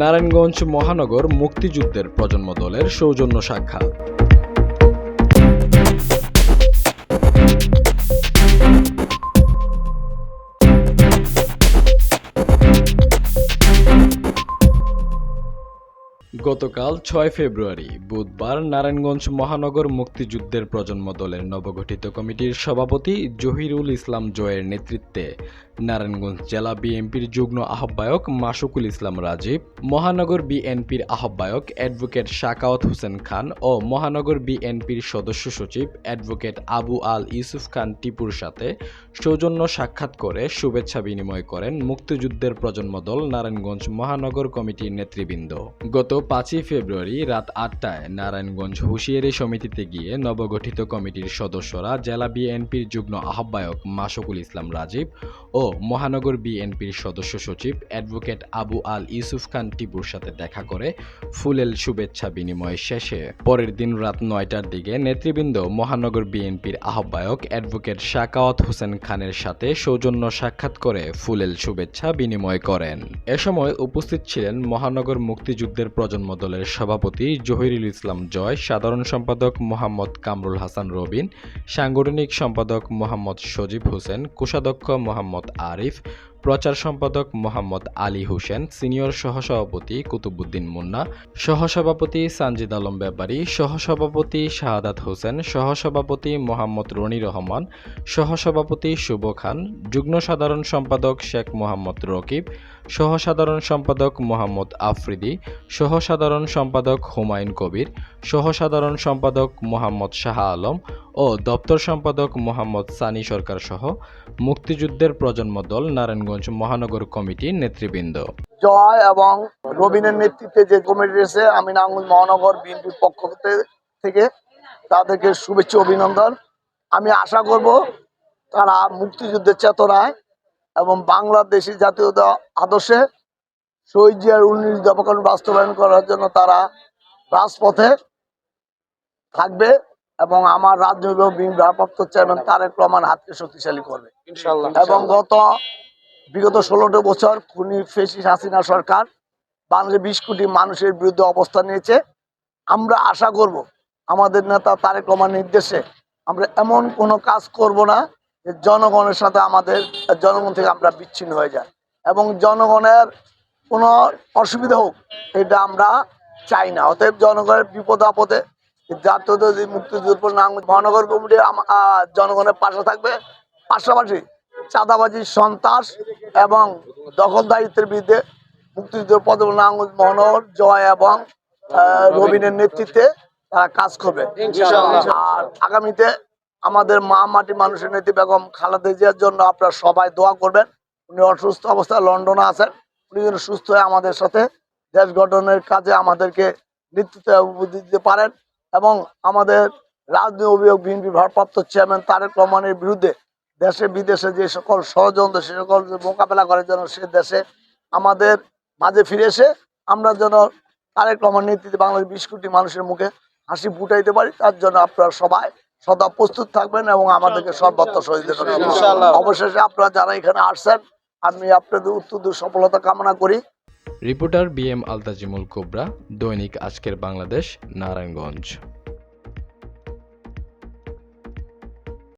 নারায়ণগঞ্জ মহানগর মুক্তিযুদ্ধের প্রজন্ম দলের সৌজন্য সাক্ষাৎ। গতকাল ছয় ফেব্রুয়ারি বুধবার নারায়ণগঞ্জ মহানগর মুক্তিযুদ্ধের প্রজন্ম দলের নবগঠিত কমিটির সভাপতি জহিরুল ইসলাম জয়ের নেতৃত্বে নারায়ণগঞ্জ জেলা বিএনপির যুগ্ম আহ্বায়ক মাসুকুল ইসলাম রাজীব, মহানগর বিএনপির আহ্বায়ক অ্যাডভোকেট শাকাওয়াত হোসেন খান ও মহানগর বিএনপির সদস্য সচিব অ্যাডভোকেট আবু আল ইউসুফ খান টিপুর সাথে সৌজন্য সাক্ষাৎ করে শুভেচ্ছা বিনিময় করেন মুক্তিযুদ্ধের প্রজন্ম দল নারায়ণগঞ্জ মহানগর কমিটির নেতৃবৃন্দ। গত পাঁচই ফেব্রুয়ারি রাত আটটায় নারায়ণগঞ্জ হুঁশিয়ারি সমিতিতে গিয়ে নবগঠিত কমিটির সদস্যরা জেলা বিএনপির যুগ্ম আহ্বায়ক মাসুকুল ইসলাম রাজীব ও মহানগর বিএনপির সদস্য সচিব অ্যাডভোকেট আবু আল ইউসুফ খান টিপুর সাথে দেখা করে ফুলেল শুভেচ্ছা বিনিময় শেষে পরের দিন রাত নয়টার দিকে নেতৃবৃন্দ মহানগর বিএনপির আহ্বায়ক অ্যাডভোকেট শাকাওয়াত হোসেন খানের সাথে সৌজন্য সাক্ষাৎ করে ফুলেল শুভেচ্ছা বিনিময় করেন। এ সময় উপস্থিত ছিলেন মহানগর মুক্তিযুদ্ধের প্রজন্ম দলের সভাপতি জহিরুল ইসলাম জয়, সাধারণ সম্পাদক মোহাম্মদ কামরুল হাসান রবিন, সাংগঠনিক সম্পাদক মোহাম্মদ সজীব হোসেন, কোষাধ্যক্ষ মোহাম্মদ আরিফ প্রচার সম্পাদক মোহাম্মদ আলী হোসেন, সিনিয়র সহসভাপতি কুতুবুদ্দিন মুন্না, সহসভাপতি সানজিদ আলম ব্যাপারী, সহসভাপতি শাহাদাত হোসেন, সহসভাপতি মোহাম্মদ রনি রহমান, সহসভাপতি শুভ খান, যুগ্ম সাধারণ সম্পাদক শেখ মোহাম্মদ রকিব, সহসাধারণ সম্পাদক মোহাম্মদ আফ্রিদি, সহসাধারণ সম্পাদক হুমায়ুন কবির, সহসাধারণ সম্পাদক মোহাম্মদ শাহ আলম ও দপ্তর সম্পাদক মোহাম্মদ সানি সরকার সহ মুক্তিযুদ্ধের প্রজন্ম দল নারায়ণগঞ্জ মহানগর কমিটির নেতৃবৃন্দ। জয় এবং রবিনের নেতৃত্বে যে কমিটি রয়েছে আমি নাঙ্গুল মহানগর বিএনপির পক্ষ থেকে- তাদেরকে শুভেচ্ছা অভিনন্দন। আমি আশা করব তারা মুক্তিযুদ্ধের চেতনায় এবং বাংলাদেশি জাতীয়তা আদর্শে শহীদ জিয়ার উনিশ দফাকরণ বাস্তবায়ন করার জন্য তারা রাজপথে থাকবে এবং আমার বিএনপি ভারপ্রাপ্ত চেয়ারম্যান তারেক রহমান হাতকে শক্তিশালী করবে। এবং গত বিগত ষোলোটা বছর খুনি ফেসিস হাসিনা সরকার বাংলাদেশের বিশ কোটি মানুষের বিরুদ্ধে অবস্থান নিয়েছে। আমরা আশা করব, আমাদের নেতা তারেক রহমান নির্দেশে আমরা এমন কোনো কাজ করব না যে জনগণের সাথে আমাদের জনগণ থেকে আমরা বিচ্ছিন্ন হয়ে যায় এবং জনগণের কোনো অসুবিধা হোক, এটা আমরা চাই না। অতএব জনগণের বিপদ আপদে জাতীয় মুক্তিযুদ্ধ মহানগর কমিটি জনগণের পাশে থাকবে। পাশাপাশি চাঁদাবাজি, সন্ত্রাস এবং দখলদারিত্বের বিরুদ্ধে মুক্তিযুদ্ধের আঙ্গুল মনোহর জয় এবং রবিনের নেতৃত্বে তারা কাজ করবে। আর আগামীতে আমাদের মা মাটি মানুষের নেত্রী বেগম খালেদা জিয়ার জন্য আপনারা সবাই দোয়া করবেন। উনি অসুস্থ অবস্থায় লন্ডনে আছেন। উনি যেন সুস্থ হয়ে আমাদের সাথে দেশ গঠনের কাজে আমাদেরকে নেতৃত্ব দিতে পারেন। এবং আমাদের রাজনীতি অভিযোগ বিএনপি ভারপ্রাপ্ত চেয়ারম্যান তারেক রহমানের বিরুদ্ধে দেশে বিদেশে যে সকল ষড়যন্ত্র সে সকল মোকাবেলা করার জন্য সে দেশে আমাদের মাঝে ফিরে এসে আমরা যেন তারেক রহমান নেতৃত্বে বাংলাদেশ বিশ কোটি মানুষের মুখে হাসি ফুটাইতে পারি তার জন্য আপনারা সবাই সদা প্রস্তুত থাকবেন এবং আমাদেরকে সহযোগিতা করবেন অবশেষে আপনারা যারা এখানে আসছেন আমি আপনাদের উত্তর সফলতা কামনা করি। Reporter B M Altajimul Kobra দৈনিক আজকের বাংলাদেশ নারায়ণগঞ্জ।